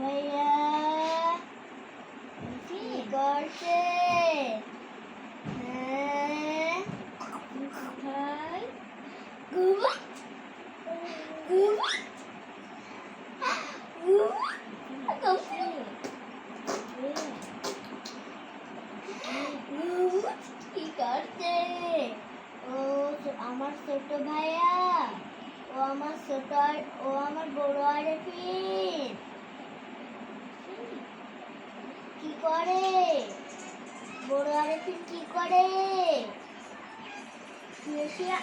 ভাইয়া, কি করছে? হ্যাঁ কি করছে? ও আমার ছোট ভাইয়া, ও আমার ছোট, ও আমার বড় আরেফিন কি করে? বড় আরেফিন কি করে? শুয়ে শুয়ে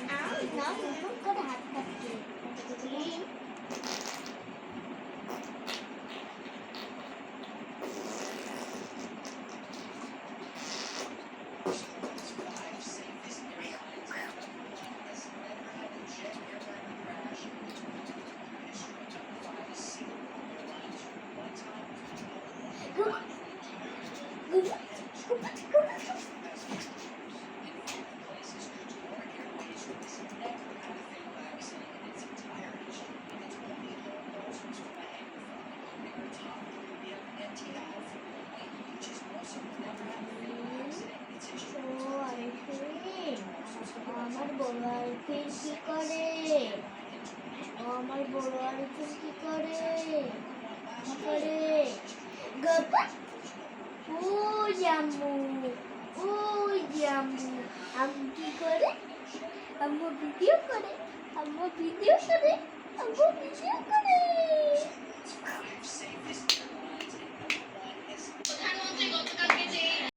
ঘুমা ঘুমা ঘুমা ও আরেফিন ও আমার বড় আরেফিন কি করে? ও আমার বড় আরেফিন কি করে? কি করে? গপা। ও জামু ও জামু আমি কি করে? আম্মু ভিডিও করে। আম্মু ভিডিও করে